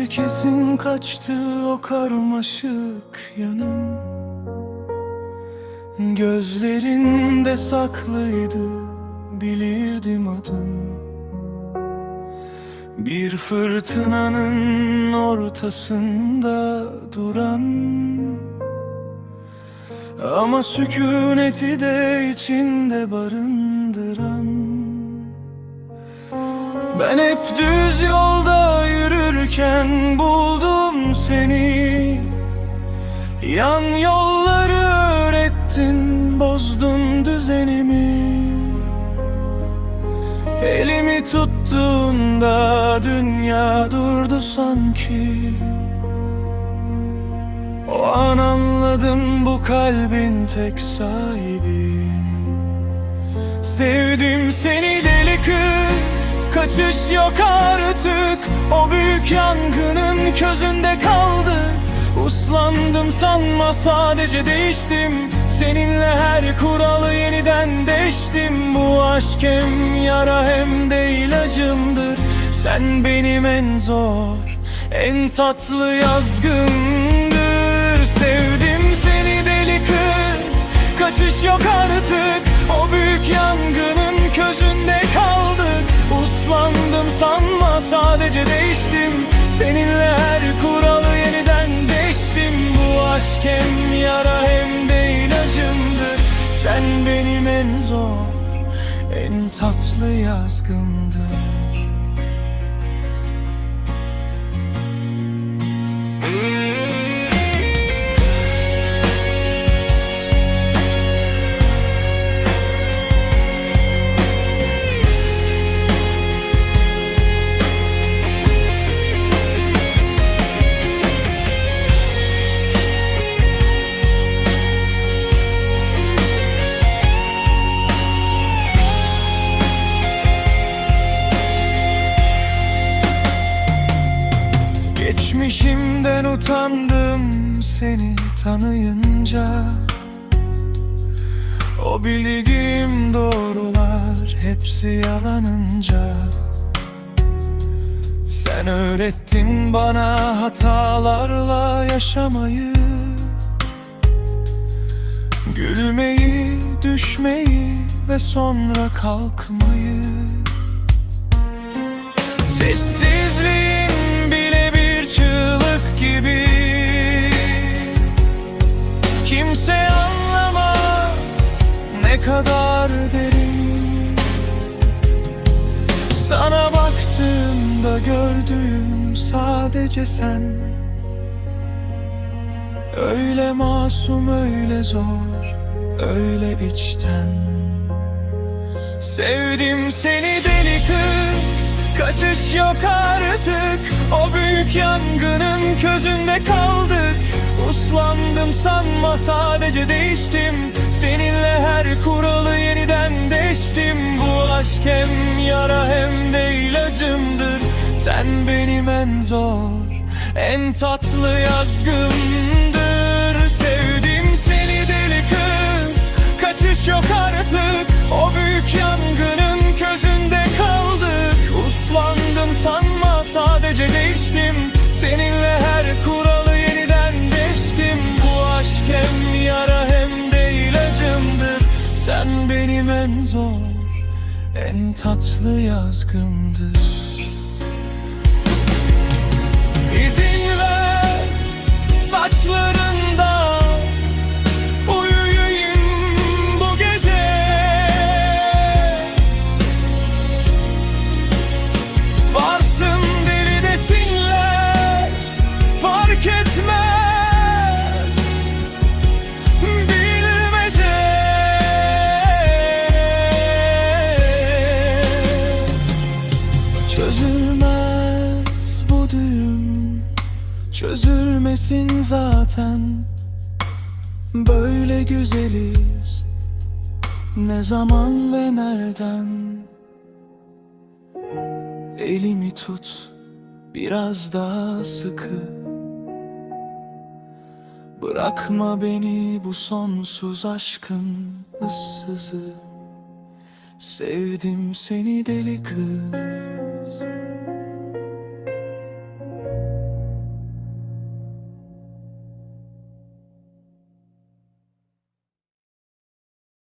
Herkesin kaçtığı o karmaşık yanın Gözlerinde saklıydı bilirdim adın. Bir fırtınanın ortasında duran. Ama sükuneti de içinde barındıran. Ben hep düz yolda yürürken buldum seni. Yan yolları öğrettin, bozdun düzenimi. Elimi tuttuğunda dünya durdu sanki. O an anladım bu kalbin tek sahibi. Sevdim seni deli kız Kaçış yok artık. O büyük yangının közünde kaldı. Uslandım sanma sadece değiştim. Seninle her kuralı yeniden deştim. Bu aşk hem yara hem de ilacımdır. Sen benim en zor En tatlı yazgımdır sadece değiştim. Seninle her kuralı yeniden deştim. Bu aşk hem yara hem de ilacımdır Sen benim en zor En tatlı yazgımdır Geçmişimden utandım seni tanıyınca. O bildiğim doğrular hepsi yalanınca. Sen öğrettin bana hatalarla yaşamayı. Gülmeyi, düşmeyi ve sonra kalkmayı. Sessizliğin kadar derin. Sana baktığımda gördüğüm sadece sen. Öyle masum öyle zor öyle içten. Sevdim seni deli kız Kaçış yok artık. O büyük yangının közünde kaldık. Uslandım sanma sadece değiştim. Seninle her kuralı yeniden deştim. Bu aşk hem yara hem de ilacımdır. Sen benim en zor En tatlı yazgımdır sadece değiştim Seninle her kuralı yeniden deştim Bu aşk hem yara hem de ilacımdır. Sen benim en zor En tatlı yazgımdır. İzin ver saçlarında Çözülmez bu düğüm Çözülmesin zaten. Böyle güzeliz Ne zaman ve nereden? Elimi tut Biraz daha sıkı. Bırakma beni bu sonsuz aşkın ıssızı. Sevdim seni deli kız